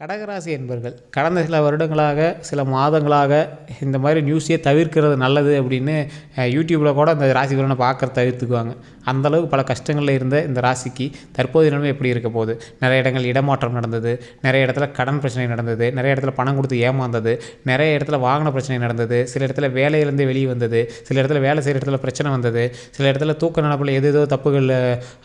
கடகராசி என்பர்கள் கடந்த சில வருடங்களாக சில மாதங்களாக இந்த மாதிரி நியூஸே தவிர்க்கிறது நல்லது அப்படின்னு யூடியூப்பில் கூட இந்த ராசி பலனை பார்க்குற தவிர்த்துக்குவாங்க அந்தளவுக்கு பல கஷ்டங்களில் இருந்த இந்த ராசிக்கு தற்போதைய நிலைமை எப்படி இருக்க போகுது? நிறைய இடங்கள் இடமாற்றம் நடந்தது நிறைய இடத்துல கடன் பிரச்சனை நடந்தது நிறைய இடத்துல பணம் கொடுத்து ஏமாந்தது நிறைய இடத்துல வாகன பிரச்சனை நடந்தது சில இடத்துல வேலையிலேருந்து வெளியே வந்தது சில இடத்துல வேலை செய்கிற இடத்துல பிரச்சனை வந்தது சில இடத்துல தூக்க நடப்பில் எது ஏதோ தப்புகள்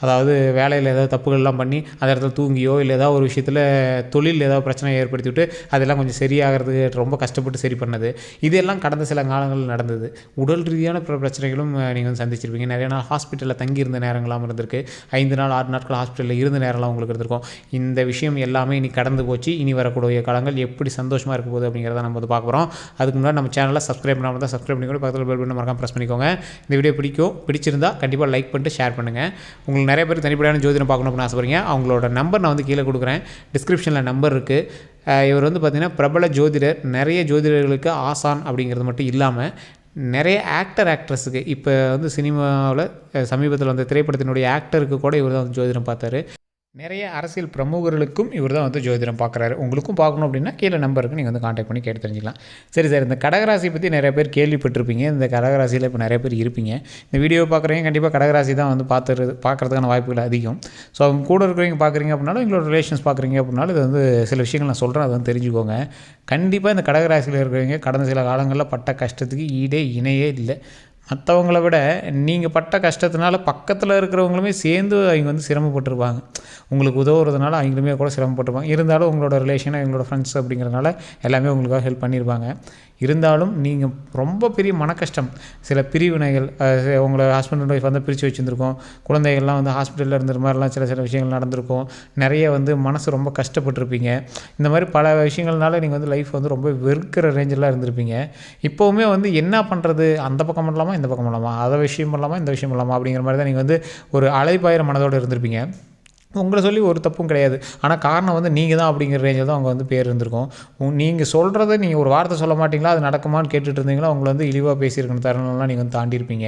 அதாவது வேலையில் ஏதாவது தப்புகள்லாம் பண்ணி அந்த இடத்துல தூங்கியோ இல்லை ஏதாவது ஒரு விஷயத்தில் தொழில் ஏதாவது பிரச்சனை ஏற்படுத்தி விட்டு அதெல்லாம் கொஞ்சம் சரியாகிறதுக்கு ரொம்ப கஷ்டப்பட்டு சரி பண்ணது. இதெல்லாம் கடந்த சில காலங்களில் நடந்தது. உடல் ரீதியான பிற பிரச்சனைகளும் நீங்கள் வந்து சந்திச்சிருப்பீங்க. நிறைய நாள் ஹாஸ்பிட்டலில் தங்கியிருந்த நேரங்களாம் இருந்திருக்கு. ஐந்து நாள் ஆறு நாட்கள் ஹாஸ்பிட்டலில் இருந்த நேரம்லாம் உங்களுக்கு இருந்திருக்கும். இந்த விஷயம் எல்லாமே இனி கடந்து போச்சு. இனி வரக்கூடிய காலங்கள் எப்படி சந்தோஷமாக இருக்க போகுது அப்படிங்கிறத நம்ம வந்து பார்க்க போகிறோம் அதுக்கு முன்னாடி நம்ம சேனலில் சப்ஸ்கிரைப் பண்ணாமல் தான் சப்ஸ்கிரைப் பண்ணி கூட பக்கத்தில் பெல் பண்ண மறக்காம ப்ரெஸ் பண்ணிக்கோங்க. இந்த வீடியோ பிடிக்கும் பிடிச்சிருந்தா கண்டிப்பாக லைக் பண்ணிட்டு ஷேர் பண்ணுங்கள் உங்களுக்கு நிறைய பேர் தனிப்படையான ஜோதிடம் பார்க்கணும் அப்படின்னு ஆசைப்படுறீங்க. அவங்களோட நம்பர் நான் வந்து கீழே கொடுக்குறேன். டிஸ்கிரிப்ஷனில் நம்பர் இருக்குது இவர் வந்து பார்த்திங்கன்னா பிரபல ஜோதிடர் நிறைய ஜோதிடர்களுக்கு ஆசான் அப்படிங்கிறது மட்டும் இல்லாமல் நிறைய ஆக்டர் ஆக்ட்ரஸுக்கு இப்போ வந்து சினிமாவில் சமீபத்தில் வந்த திரைப்படத்தினுடைய ஆக்டருக்கு கூட இவர் தான் வந்து ஜோதிடம் பார்த்தாரு. நிறைய அரசியல் பிரமுகர்களுக்கும் இவர் தான் வந்து ஜோதிடம் பார்க்குறாரு. உங்களுக்கும் பார்க்கணும் அப்படின்னா கீழே நம்பருக்கு நீங்கள் வந்து காண்டாக்ட் பண்ணி கேட்டு தெரிஞ்சிக்கலாம். சரி சார் இந்த கடகராசி பற்றி நிறைய பேர் கேள்விப்பட்டிருப்பீங்க. இந்த கடகராசியில் இப்போ நிறைய பேர் இருப்பீங்க. இந்த வீடியோ பார்க்குறவங்க கண்டிப்பாக கடகராசி தான் வந்து பார்த்துறது பார்க்குறதுக்கான வாய்ப்புகள் அதிகம். ஸோ அவங்க கூட இருக்கிறவங்க பார்க்குறீங்க அப்படின்னாலும் எங்களோட ரிலேஷன்ஸ் பார்க்குறீங்க அப்படின்னாலும் இது வந்து சில விஷயங்கள் நான் சொல்கிறேன் அதை வந்து தெரிஞ்சுக்கோங்க. கண்டிப்பாக இந்த கடகராசியில் இருக்கிறவங்க கடந்த சில காலங்களில் பட்ட கஷ்டத்துக்கு ஈடே இணையே இல்லை. மற்றவங்கள விட நீங்கள் பட்ட கஷ்டத்தினால பக்கத்தில் இருக்கிறவங்களுமே சேர்ந்து அவங்க வந்து சிரமப்பட்டிருப்பாங்க உங்களுக்கு உதவுறதுனால அவங்களுமே கூட சிரமப்பட்டுருப்பாங்க இருந்தாலும் உங்களோட ரிலேஷன் எங்களோட ஃப்ரெண்ட்ஸ் அப்படிங்கிறதுனால எல்லாமே உங்களுக்காக ஹெல்ப் பண்ணியிருப்பாங்க இருந்தாலும் நீங்கள் ரொம்ப பெரிய மன கஷ்டம் சில பிரிவினைகள் உங்களை ஹஸ்பண்ட் அண்ட் ஒய்ஃப் வந்து பிரித்து வச்சுருந்துருக்கோம். குழந்தைகள்லாம் வந்து ஹாஸ்பிட்டலில் இருந்துற மாதிரிலாம் சில சில விஷயங்கள் நடந்திருக்கும். நிறைய வந்து மனசு ரொம்ப கஷ்டப்பட்டிருப்பீங்க. இந்த மாதிரி பல விஷயங்கள்னால நீங்கள் வந்து லைஃப் வந்து ரொம்ப வெறுக்கிற ரேஞ்செல்லாம் இருந்திருப்பீங்க. இப்போவுமே வந்து என்ன பண்ணுறது அந்த பக்கம் பண்ணலாமா இந்த பக்கம் பண்ணலாமா அதை விஷயம் பண்ணலாமா இந்த விஷயம் பண்ணலாமா அப்படிங்கிற மாதிரி தான் நீங்கள் வந்து ஒரு அலைப்பாயிர மனதோடு இருந்திருப்பீங்க. உங்களை சொல்லி ஒரு தப்பும் கிடையாது. ஆனால் காரணம் வந்து நீங்கள் தான் அப்படிங்கிற ரேஞ்சில் தான் அவங்க வந்து பேர் இருந்திருக்கும். நீங்கள் சொல்கிறத நீங்கள் ஒரு வார்த்தை சொல்ல மாட்டிங்களா? அது நடக்குமான்னு கேட்டுட்டு இருந்தீங்களா? உங்களை வந்து இழிவாக பேசியிருக்கணும். தருணம்லாம் நீங்கள் வந்து தாண்டியிருப்பீங்க.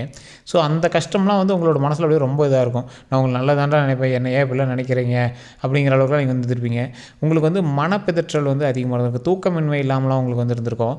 ஸோ அந்த கஷ்டம்லாம் வந்து உங்களோட மனசில் அப்படியே ரொம்ப இதாக இருக்கும். நான் உங்களுக்கு நல்லதாண்டா நினைப்பேன். என்ன ஏன் இப்படிலாம் நினைக்கிறீங்க? அப்படிங்கிற அளவுக்குலாம் நீங்கள் வந்துருப்பீங்க உங்களுக்கு வந்து மனப்பிதற்றல் வந்து அதிகமாக இருந்திருக்கும். தூக்கமின்மை இல்லாமலாம் உங்களுக்கு வந்து இருந்திருக்கும்.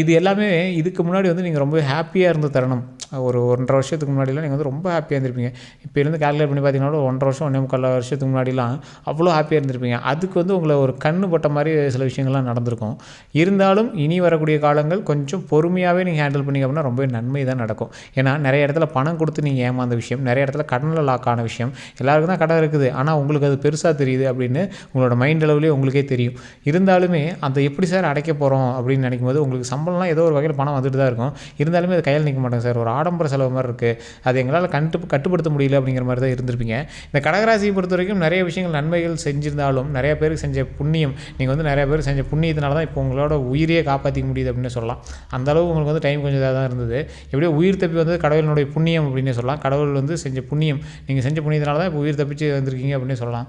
இது எல்லாமே இதுக்கு முன்னாடி வந்து நீங்கள் ரொம்ப ஹாப்பியாக இருந்த தருணம். ஒரு ஒன்றரை வருஷத்துக்கு முன்னாடிலாம் நீங்கள் வந்து ரொம்ப ஹாப்பியாக இருந்திருப்பீங்க. இப்போ இருந்து கால்குலேட் பண்ணி பார்த்தீங்கன்னா ஒன்றரை வருஷம் ஒன்றே முக்கால் வருஷத்துக்கு முன்னாடிலாம் அவ்வளோ ஹாப்பியாக இருந்திருப்பீங்க. அதுக்கு வந்து உங்களை ஒரு கண்ணு பட்ட மாதிரி சில விஷயங்கள்லாம் நடந்திருக்கும். இருந்தாலும் இனி வரக்கூடிய காலங்கள் கொஞ்சம் பொறுமையாகவே நீங்கள் ஹேண்டில் பண்ணிங்க அப்படின்னா ரொம்பவே நன்மை தான் நடக்கும். ஏன்னா நிறைய இடத்துல பணம் கொடுத்து நீங்கள் ஏமாந்த விஷயம் நிறைய இடத்துல கடனில் லாக் ஆன விஷயம் எல்லாருக்கும் தான் கடன் இருக்குது. ஆனால் உங்களுக்கு அது பெருசாக தெரியுது அப்படின்னு உங்களோட மைண்ட் அளவுலேயே உங்களுக்கே தெரியும். இருந்தாலுமே அந்த எப்படி சார் அடைக்க போகிறோம் அப்படின்னு நினைக்கும் போது உங்களுக்கு சம்பளம்லாம் ஏதோ ஒரு வகையில் பணம் வந்துட்டு தான் இருக்கும். இருந்தாலுமே அது கையில் நிற்க மாட்டேங்க சார். ஒரு ஆடம்பர செலவு மாதிரி இருக்குது அது எங்களால் கட்டு கட்டுப்படுத்த முடியல அப்படிங்கிற மாதிரி தான் இருந்திருப்பீங்க. இந்த கடகராசியை பொறுத்த வரைக்கும் நிறைய விஷயங்கள் நன்மைகள் செஞ்சிருந்தாலும் நிறைய பேருக்கு செஞ்ச புண்ணியம் நீங்கள் வந்து நிறைய பேர் செஞ்ச புண்ணியத்தினால தான் இப்போ உங்களோட உயிரையே காப்பாற்றிக்க முடியுது அப்படின்னு சொல்லலாம். அந்தளவு உங்களுக்கு வந்து டைம் கொஞ்சம் இதாக தான் இருந்தது. எப்படியோ உயிர் தப்பி வந்து கடவுளினுடைய புண்ணியம் அப்படின்னு சொல்லலாம். கடவுள் வந்து செஞ்ச புண்ணியம் நீங்கள் செஞ்ச புண்ணியத்தினால தான் இப்போ உயிர் தப்பிச்சு வந்திருக்கீங்க அப்படின்னு சொல்லலாம்.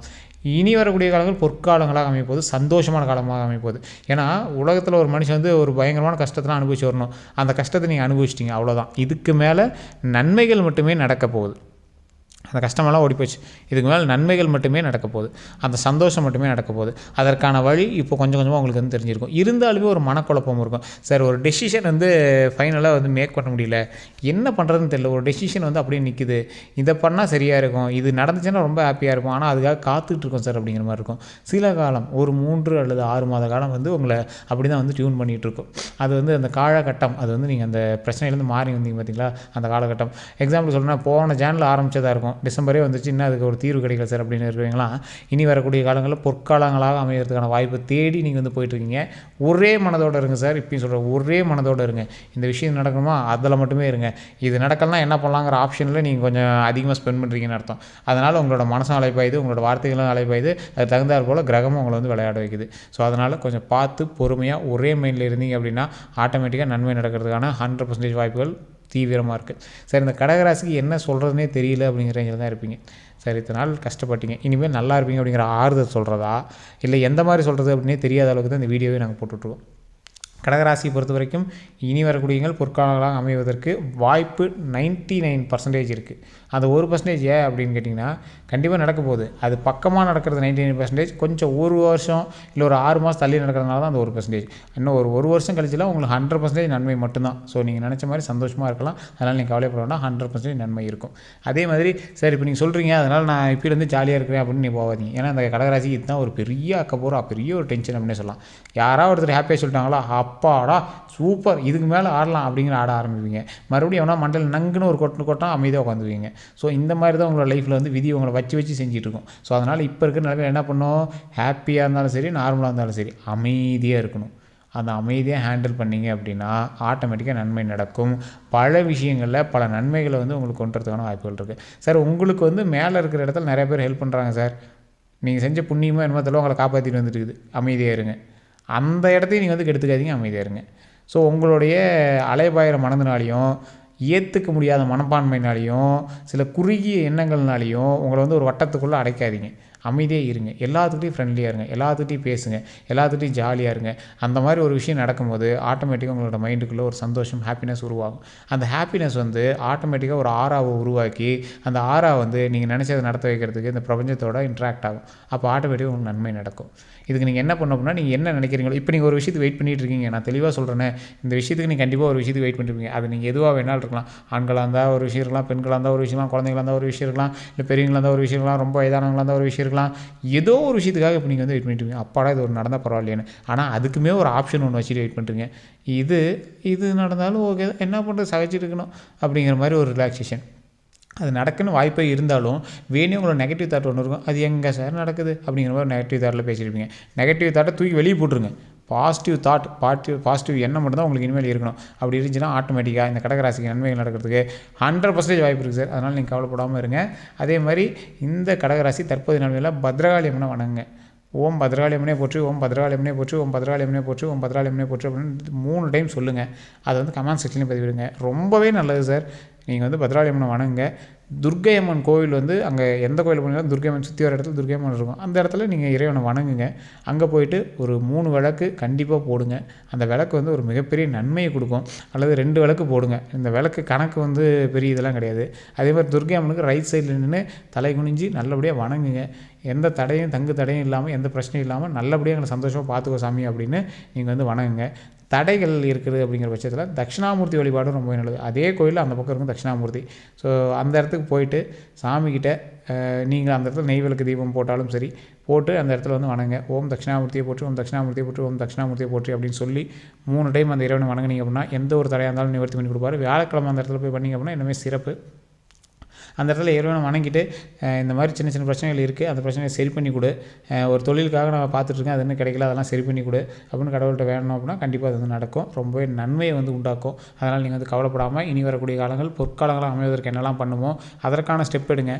இனி வரக்கூடிய காலங்கள் பொற்காலங்களாக அமைப்போது சந்தோஷமான காலமாக அமைப்போது ஏன்னா உலகத்தில் ஒரு மனுஷன் வந்து ஒரு பயங்கரமான கஷ்டத்தெலாம் அனுபவிச்சு வரணும். அந்த கஷ்டத்தை நீங்கள் அனுபவிச்சிட்டிங்க அவ்வளோதான் இதுக்கு மேலே நன்மைகள் மட்டுமே நடக்க போகுது. அந்த கஷ்டமெல்லாம் ஓடி போச்சு இதுக்கு மேலே நன்மைகள் மட்டுமே நடக்க போகுது அந்த சந்தோஷம் மட்டுமே நடக்க போகுது அதற்கான வழி இப்போ கொஞ்சம் கொஞ்சமாக உங்களுக்கு வந்து தெரிஞ்சிருக்கும். இருந்தாலுமே ஒரு மனக்குழப்பம் இருக்கும். சார் ஒரு டெசிஷன் வந்து ஃபைனலாக வந்து மேக் பண்ண முடியல. என்ன பண்ணுறதுன்னு தெரியல. ஒரு டெசிஷன் வந்து அப்படியே நிற்குது இதை பண்ணால் சரியாக இருக்கும். இது நடந்துச்சுன்னா ரொம்ப ஹாப்பியாக இருக்கும். ஆனால் அதுக்காக காத்துக்கிட்டு இருக்கோம் சார் அப்படிங்கிற மாதிரி இருக்கும். சில காலம் ஒரு மூன்று அல்லது ஆறு மாத காலம் வந்து உங்களை அப்படி தான் வந்து டியூன் பண்ணிகிட்டு இருக்கும். அது வந்து அந்த காலகட்டம். அது வந்து நீங்கள் அந்த பிரச்சனையிலேருந்து மாறி வந்தீங்க பார்த்தீங்களா அந்த காலகட்டம். எக்ஸாம்பிள் சொல்லணும்னா போன சேனல் ஆரம்பித்ததாக இருக்கும். டிசம்பரே வந்துச்சு இன்னும் அதுக்கு ஒரு தீர்வு கிடைக்கல சார் அப்படின்னு இருக்கிறவங்களா இனி வரக்கூடிய காலங்களில் பொற்காலங்களாக அமைகிறதுக்கான வாய்ப்பை தேடி நீங்கள் வந்து போயிட்டுருக்கீங்க. ஒரே மனதோடு இருங்க சார் இப்பயும் சொல்கிறேன் ஒரே மனதோடு இருங்க. இந்த விஷயம் நடக்கணுமா? அதில் மட்டுமே இருங்க. இது நடக்கலாம் என்ன பண்ணலாங்கிற ஆப்ஷனில் நீங்கள் கொஞ்சம் அதிகமாக ஸ்பெண்ட் பண்ணுறீங்கன்னு அர்த்தம். அதனால் உங்களோட மனசும் அழைப்பாயுது உங்களோட வார்த்தைகளும் அழைப்பாயுது அது தகுந்தாற் போல் கிரகமும் உங்களை வந்து விளையாட வைக்குது. ஸோ அதனால் கொஞ்சம் பார்த்து பொறுமையாக ஒரே மைண்டில் இருந்தீங்க அப்படின்னா ஆட்டோமேட்டிக்காக நன்மை நடக்கிறதுக்கான ஹண்ட்ரட் பர்சன்டேஜ் வாய்ப்புகள் தீவிரமாக இருக்குது சரி இந்த கடகராசிக்கு என்ன சொல்கிறதுனே தெரியல அப்படிங்கிற ரேஞ்சில் தான் இருப்பீங்க. சரி இத்தனை நாள் கஷ்டப்பட்டீங்க. இனிமேல் நல்லா இருப்பீங்க அப்படிங்கிற ஆறுதல் சொல்கிறதா இல்லை எந்த மாதிரி சொல்கிறது அப்படின்னே தெரியாத அளவுக்கு தான் இந்த வீடியோவே நாங்கள் போட்டுட்ருக்கோம் கடகராசியை பொறுத்த வரைக்கும் இனி வரக்கூடியங்கள் பொற்காலங்களாக அமைவதற்கு வாய்ப்பு நைன்ட்டி நைன் பர்சன்டேஜ் இருக்குது அந்த ஒரு பர்சன்டேஜ் ஏன் அப்படின்னு கேட்டிங்கன்னா கண்டிப்பாக நடக்க போகுது. அது பக்கமாக நடக்கிறது நைன்ட்டி நைன் பர்சன்டேஜ் கொஞ்சம் ஒரு வருஷம் இல்லை ஒரு ஆறு மாதம் தள்ளி நடக்கிறதுனால தான் அந்த ஒரு பர்சன்டேஜ். இன்னும் ஒரு ஒரு வருஷம் கழிச்சுலாம் உங்களுக்கு ஹண்ட்ரட் பர்சன்டேஜ் நன்மை மட்டும்தான். ஸோ நீங்கள் நினச்ச மாதிரி சந்தோஷமாக இருக்கலாம். அதனால் நீங்கள் கவலைப்பட வேண்டாம். ஹண்ட்ரட் பர்சன்டேஜ் நன்மை இருக்கும். அதே மாதிரி சரி இப்போ நீங்கள் சொல்கிறீங்க அதனால் நான் இப்போலேருந்து ஜாலியாக இருக்கிறேன் அப்படின்னு நீ போகாதீங்க. ஏன்னா அந்த கடகராசிக்கு இதுதான் ஒரு பெரிய அக்கப்போரா பெரிய ஒரு டென்ஷன் அப்படின்னு சொல்லலாம். யாராவது ஒருத்தர் ஹாப்பியாக சொல்லிட்டாங்களா அப்பாடா சூப்பர் இதுக்கு மேலே ஆடலாம் அப்படிங்கிற ஆட ஆரம்பிப்பீங்க. மறுபடியும் எவனா மண்டலில் நங்குன்னு ஒரு கொட்டு கொட்டான் அமைதியாக உட்காந்துவீங்க ஸோ இந்த மாதிரி தான் உங்களோட லைஃப்பில் வந்து விதி உங்களை வச்சு வச்சு செஞ்சுட்டு இருக்கும் ஸோ அதனால் இப்போ இருக்கிற நிலைமையில் என்ன பண்ணோம்? ஹாப்பியாக இருந்தாலும் சரி நார்மலாக இருந்தாலும் சரி அமைதியாக இருக்கணும். அந்த அமைதியாக ஹேண்டில் பண்ணீங்க அப்படின்னா ஆட்டோமேட்டிக்காக நன்மை நடக்கும். பல விஷயங்களில் பல நன்மைகளை வந்து உங்களுக்கு கொண்டு வரதுக்கான வாய்ப்புகள் இருக்குது சார் உங்களுக்கு வந்து மேலே இருக்கிற இடத்துல நிறைய பேர் ஹெல்ப் பண்ணுறாங்க சார் நீங்கள் செஞ்ச புண்ணியமாக என்னமோ தெரியல உங்களை காப்பாற்றிட்டு வந்துட்டு இருக்குது. அமைதியாக இருங்க. அந்த இடத்தையும் நீங்கள் வந்து கெடுத்துக்காதீங்க அமைதியாக இருங்க. ஸோ உங்களுடைய அலைபாயிற மனதினாலையும் ஏற்றுக்க முடியாத மனப்பான்மையினாலையும் சில குறுகிய எண்ணங்கள்னாலையும் உங்களை வந்து ஒரு வட்டத்துக்குள்ளே அடைக்காதீங்க. அமைதியாக இருங்க. எல்லாத்துக்கிட்டையும் ஃப்ரெண்ட்லியாக இருங்க. எல்லாத்துக்கிட்டையும் பேசுங்க. எல்லாத்துக்கிட்டையும் ஜாலியாக இருங்க. அந்த மாதிரி ஒரு விஷயம் நடக்கும்போது ஆட்டோமேட்டிக்காக உங்களோட மைண்டுக்குள்ளே ஒரு சந்தோஷம் ஹாப்பினஸ் உருவாகும். அந்த ஹாப்பினஸ் வந்து ஆட்டோமேட்டிக்காக ஒரு ஆறாவை உருவாக்கி அந்த ஆறா வந்து நீங்கள் நினச்சதை நடத்த வைக்கிறதுக்கு இந்த பிரபஞ்சத்தோட இன்ட்ராக்ட் ஆகும். அப்போ ஆட்டோமேட்டிக்காக உங்களுக்கு நன்மை நடக்கும். இதுக்கு நீங்கள் என்ன பண்ண அப்படின்னா நீங்கள் என்ன நினைக்கிறீங்களோ இப்போ நீங்கள் ஒரு விஷயத்துக்கு வெயிட் பண்ணிகிட்டு இருக்கீங்க. நான் தெளிவாக சொல்கிறேனே இந்த விஷயத்துக்கு நீங்கள் கண்டிப்பாக ஒரு விஷயத்துக்கு வெயிட் பண்ணிருப்பீங்க அது நீங்கள் எதுவாக வேணாலும் இருக்கலாம். ஆண்களாக இருந்தால் ஒரு விஷயம் இருக்கலாம் பெண்களாக இருந்தால் ஒரு விஷயம் குழந்தைங்களா இருந்தால் ஒரு விஷயம் இருக்கலாம் இல்லை பெரியவங்களா இருந்தால் ஒரு விஷயம் இருக்கலாம் ரொம்ப வயதானவங்களாக இருந்தால் ஒரு விஷயம் இருக்கலாம் ஏதோ ஒரு விஷயத்துக்காக இப்போ நீங்கள் வந்து வெயிட் பண்ணிட்டு இருக்கீங்க. அப்பாடா இது ஒரு நடந்தால் பரவாயில்லையானு ஆனால் அதுக்குமே ஒரு ஆப்ஷன் ஒன்று வச்சுட்டு வெயிட் பண்ணுறீங்க இது இது நடந்தாலும் ஓகே என்ன பண்ணுறது சகிச்சுட்டு இருக்கணும் அப்படிங்கிற மாதிரி ஒரு ரிலாக்ஸேஷன் அது நடக்குன்னு வாய்ப்பே இருந்தாலும் வேணும் உங்களோட நெகட்டிவ் தாட் ஒன்று இருக்கும். அது எங்கே சார் நடக்குது? அப்படிங்கிற மாதிரி நெகட்டிவ் தாட்டில் பேசியிருப்பீங்க நெகட்டிவ் தாட்டை தூக்கி வெளியே போட்டுருங்க. பாசிட்டிவ் தாட் பாசிட்டிவ் பாசிட்டிவ் எண்ணம் மட்டும்தான் உங்களுக்கு இனிமேல் இருக்கணும். அப்படி இருந்துச்சுன்னா ஆட்டோமேட்டிக்காக இந்த கடகராசிக்கு நன்மைகள் நடக்கிறதுக்கு ஹண்ட்ரட் பர்சன்டேஜ் வாய்ப்பு இருக்குது சார். அதனால் நீங்கள் கவலைப்படாமல் இருங்க. அதே மாதிரி இந்த கடகராசி தற்போதைய நிலைமையில் பத்ரகாளி அம்மனை வணங்குங்க. ஓம் பத்ராலயம்னே போற்றி ஓம் பத்ராலயம்னே போற்றி ஓம் பத்ராலயம்னே போற்றி ஓம் பத்ராலயம்னே போற்றி அப்படின்னு மூணு டைம் சொல்லுங்கள் அதை வந்து கமெண்ட் செக்ஷன்லையும் பதிவிடுங்க. ரொம்பவே நல்லது சார். நீங்கள் வந்து பத்ராளியம்மனை வணங்குங்க. துர்க்கை அம்மன் கோவில் வந்து அங்கே எந்த கோயில் போனாலும் துர்க்கை அம்மன் சுற்றி வர இடத்துல துர்க்கையம்மன் இருக்கும். அந்த இடத்துல நீங்கள் இறைவனை வணங்குங்க. அங்கே போயிட்டு ஒரு மூணு விளக்கு கண்டிப்பாக போடுங்க. அந்த விளக்கு வந்து ஒரு மிகப்பெரிய நன்மையை கொடுக்கும். அல்லது ரெண்டு விளக்கு போடுங்க. இந்த விளக்கு கணக்கு வந்து பெரிய இதெல்லாம் கிடையாது. அதே மாதிரி துர்க்கை அம்மனுக்கு ரைட் சைடில் நின்று தலை குனிஞ்சு நல்லபடியாக வணங்குங்க. எந்த தடையும் தங்கு தடையும் இல்லாமல் எந்த பிரச்சனையும் இல்லாமல் நல்லபடியாக எங்களை சந்தோஷமாக பார்த்துக்கோ சாமி அப்படின்னு நீங்கள் வந்து வணங்குங்க. தடைகள் இருக்குது அப்படிங்கிற பட்சத்தில் தட்சிணாமூர்த்தி வழிபாடும் ரொம்ப நல்லது. அதே கோயிலில் அந்த பக்கம் இருக்கும் தட்சிணாமூர்த்தி. ஸோ அந்த இடத்துக்கு போயிட்டு சாமிக்கிட்ட நீங்கள் அந்த இடத்துல நெய் விளக்கு தீபம் போட்டாலும் சரி போட்டு அந்த இடத்துல வந்து வணங்க. ஓம் தட்சிணாமூர்த்தியை போட்டு ஓம் தட்சிணாமூர்த்தியை போட்டு ஓம் தட்சிணாமூர்த்தியை போற்றி அப்படின்னு சொல்லி மூணு டைம் அந்த இறைவனை வணங்கினீங்க அப்படின்னா எந்த ஒரு தடையாக இருந்தாலும் நிவர்த்தி பண்ணி கொடுப்பாரு. வியாழக்கிழமை அந்த இடத்துல போய் பண்ணிங்க அப்படின்னா இன்னுமே சிறப்பு. அந்த இடத்துல இறைவனை வணங்கிட்டு இந்த மாதிரி சின்ன சின்ன பிரச்சனைகள் இருக்குது அந்த பிரச்சனையை சரி பண்ணி கொடு. ஒரு தொழிலுக்காக நான் பார்த்துட்ருக்கேன் அது இன்னும் கிடைக்கல அதெல்லாம் சரி பண்ணி கொடு அப்படின்னு கடவுள்கிட்ட வேணும் அப்படின்னா கண்டிப்பாக அது வந்து நடக்கும். ரொம்பவே நன்மையை வந்து உண்டாக்கும். அதனால் நீங்கள் வந்து கவலைப்படாமல் இனி வரக்கூடிய காலங்கள் பொற்காலங்களாக அமைவதற்கு என்னெல்லாம் பண்ணுமோ அதற்கான ஸ்டெப் எடுங்க.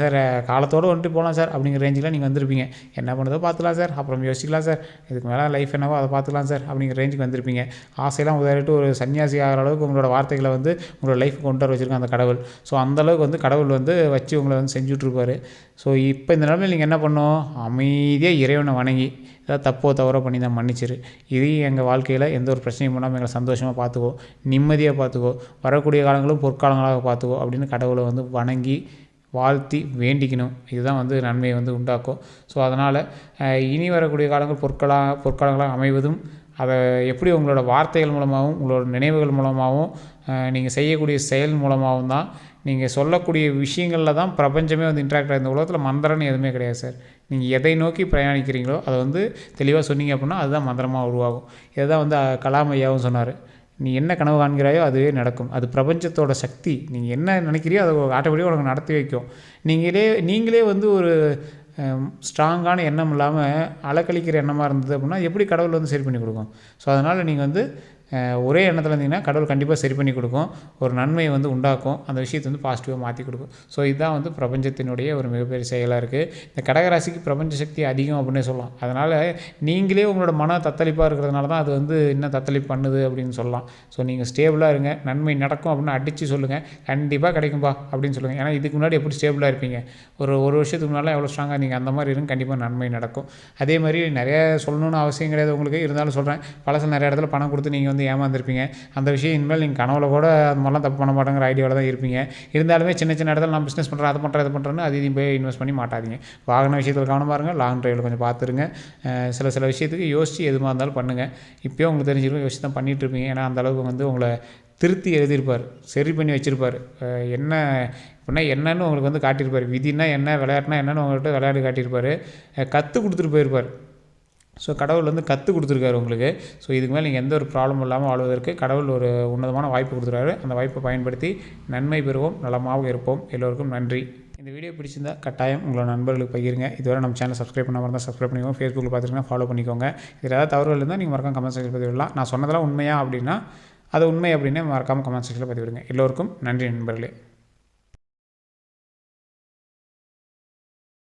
சார் காலத்தோடு வந்துட்டு போகலாம் சார் அப்படிங்கிற ரேஞ்சில் நீங்கள் வந்திருப்பீங்க. என்ன பண்ணுறதோ பார்த்துக்கலாம் சார் அப்புறம் யோசிக்கலாம் சார் இதுக்கு மேலே லைஃப் என்னவோ அதை பார்த்துக்கலாம் சார் அப்படிங்கிற ரேஞ்சுக்கு வந்திருப்பீங்க. ஆசையெல்லாம் உதவிட்டு ஒரு சன்னியாசி ஆகிற அளவுக்கு உங்களோட வார்த்தைகளை வந்து உங்களோட லைஃப் கொண்டு வர வச்சுருக்காங்க அந்த கடவுள். ஸோ அந்த அளவுக்கு வந்து கடவுள் வந்து வச்சு உங்களை வந்து செஞ்சுட்ருப்பாரு. ஸோ இப்போ இந்த நிலமையில் நீங்கள் என்ன பண்ணணும்? அமைதியாக இறைவனை வணங்கி ஏதாவது தப்போ தவறோ பண்ணி தான் மன்னிச்சிரு. இதையும் எங்கள் வாழ்க்கையில் எந்த ஒரு பிரச்சனையும் பண்ணாமல் எங்களை சந்தோஷமாக பார்த்துக்கோ நிம்மதியாக பார்த்துக்கோ வரக்கூடிய காலங்களும் பொற்காலங்களாக பார்த்துக்கோ அப்படின்னு கடவுளை வந்து வணங்கி வாழ்த்தி வேண்டிக்கணும். இதுதான் வந்து நன்மையை வந்து உண்டாக்கும். ஸோ அதனால் இனி வரக்கூடிய காலங்கள் பொற்களாக பொற்காலங்களாக அமைவதும் அதை எப்படி உங்களோட வார்த்தைகள் மூலமாகவும் உங்களோட நினைவுகள் மூலமாகவும் நீங்கள் செய்யக்கூடிய செயல் மூலமாகவும் தான் நீங்கள் சொல்லக்கூடிய விஷயங்களில் தான் பிரபஞ்சமே வந்து இன்ட்ராக்ட் ஆகிற இந்த உலகத்தில் மந்திரம்னு எதுவுமே கிடையாது சார். நீங்கள் எதை நோக்கி பிரயாணிக்கிறீங்களோ அதை வந்து தெளிவாக சொன்னீங்க அப்படின்னா அதுதான் மந்திரமாக உருவாகும். இதை தான் வந்து அஹ், கலாம் ஐயாவும் சொன்னார். நீ என்ன கனவு காண்கிறாயோ அதுவே நடக்கும். அது பிரபஞ்சத்தோட சக்தி. நீங்கள் என்ன நினைக்கிறியோ அதை ஆட்டோமேட்டிக்காக உனக்கு நடத்தி வைக்கும். நீங்களே நீங்களே வந்து ஒரு ஸ்ட்ராங்கான எண்ணம் இல்லாமல் அலக்கழிக்கிற எண்ணமாக இருந்தது அப்படின்னா எப்படி கடவுள் வந்து சரி பண்ணி கொடுக்கும்? ஸோ அதனால் நீங்கள் வந்து ஒரே எண்ணத்தில் இருந்தீங்கன்னா கடவுள் கண்டிப்பாக சரி பண்ணி கொடுக்கும். ஒரு நன்மையை வந்து உண்டாக்கும். அந்த விஷயத்தை வந்து பாசிட்டிவாக மாற்றி கொடுக்கும். ஸோ இதுதான் வந்து பிரபஞ்சத்தினுடைய ஒரு மிகப்பெரிய செயலாக இருக்குது இந்த கடகராசிக்கு பிரபஞ்ச சக்தி அதிகம் அப்படின்னே சொல்லலாம். அதனால் நீங்களே உங்களோட மன தத்தளிப்பாக இருக்கிறதுனால தான் அது வந்து இன்னும் தத்தளிப்பு பண்ணுது அப்படின்னு சொல்லலாம். ஸோ நீங்கள் ஸ்டேபிளாக இருங்க. நன்மை நடக்கும் அப்படின்னு அடித்து சொல்லுங்கள் கண்டிப்பாக கிடைக்கும்பா அப்படின்னு சொல்லுங்கள் ஏன்னா இதுக்கு முன்னாடி எப்படி ஸ்டேபிளாக இருப்பீங்க? ஒரு ஒரு வருஷத்துக்கு முன்னால் எவ்வளோ ஸ்ட்ராங்காக நீங்கள் அந்த மாதிரி இருங்க. கண்டிப்பாக நன்மை நடக்கும். அதே மாதிரி நிறைய சொல்லணும்னு அவசியம் கிடையாது. உங்களுக்கு இருந்தாலும் சொல்கிறேன் பழசு நிறைய இடத்துல பணம் கொடுத்து நீங்கள் வந்து ஏமாந்துருப்பீங்க. அந்த விஷயம் இனிமேல் நீங்கள் கனவுல கூட அது மாதிரிலாம் தப்பு பண்ண மாட்டேங்கிற ஐடியாவில் தான் இருப்பீங்க. இருந்தாலுமே சின்ன சின்ன இடத்துல நான் பிஸ்னஸ் பண்ணுறேன் அதை பண்ணுறேன் இது பண்ணுறேன்னு அது இதையும் போய் இன்வெஸ்ட் பண்ணி மாட்டாதீங்க. வாகன விஷயத்தில் கவனமாக பாருங்கள் லாங் ட்ரைவில் கொஞ்சம் பார்த்துருங்க. சில சில விஷயத்துக்கு யோசித்து எதுவாக இருந்தாலும் பண்ணுங்கள் இப்போயும் உங்களுக்கு தெரிஞ்சிருக்கும் யோசிச்சு தான் பண்ணிகிட்டு இருப்பீங்க. ஏன்னா அந்த அளவுக்கு வந்து உங்களை திருத்தி எழுதியிருப்பார். சரி பண்ணி வச்சுருப்பார். என்ன அப்படின்னா என்னன்னு உங்களுக்கு வந்து காட்டியிருப்பார். விதினா என்ன விளையாட்டுனா என்னன்னு உங்கள்கிட்ட விளையாட்டு காட்டியிருப்பார். கற்றுக் கொடுத்துட்டு போயிருப்பார். ஸோ கடவுள் வந்து கற்றுக் கொடுத்துருக்காரு உங்களுக்கு. ஸோ இதுக்கு மேலே நீங்கள் எந்த ஒரு ப்ராப்ளமும் இல்லாமல் வாழ்வதற்கு கடவுள் ஒரு உன்னதமான வாய்ப்பு கொடுத்துருக்காரு. அந்த வாய்ப்பை பயன்படுத்தி நன்மை பெறுவோம் நலமாக இருப்போம். எல்லோருக்கும் நன்றி. இந்த வீடியோ பிடிச்சிருந்தா கட்டாயம் உங்களோட நண்பர்களுக்கு பகிருங்க. இதுவரை நம்ம சேனல் சப்ஸ்கிரைப் பண்ணாமல் இருந்தால் சப்ஸ்கிரைப் பண்ணிக்கோங்க. ஃபேஸ்புக்கில் பார்த்துருக்கீங்கன்னா ஃபாலோ பண்ணிக்கோங்க. இதில் ஏதாவது தவறுகள் இருந்தால் நீங்கள் மறக்காம கமெண்ட் செக்ஷன் பதிவிடலாம். நான் சொன்னதெல்லாம் உண்மையா அப்படின்னா அது உண்மை அப்படின்னு மறக்காமல் கமெண்ட் செக்ஷனில் பதிவிடுங்க. எல்லோருக்கும் நன்றி நண்பர்களே.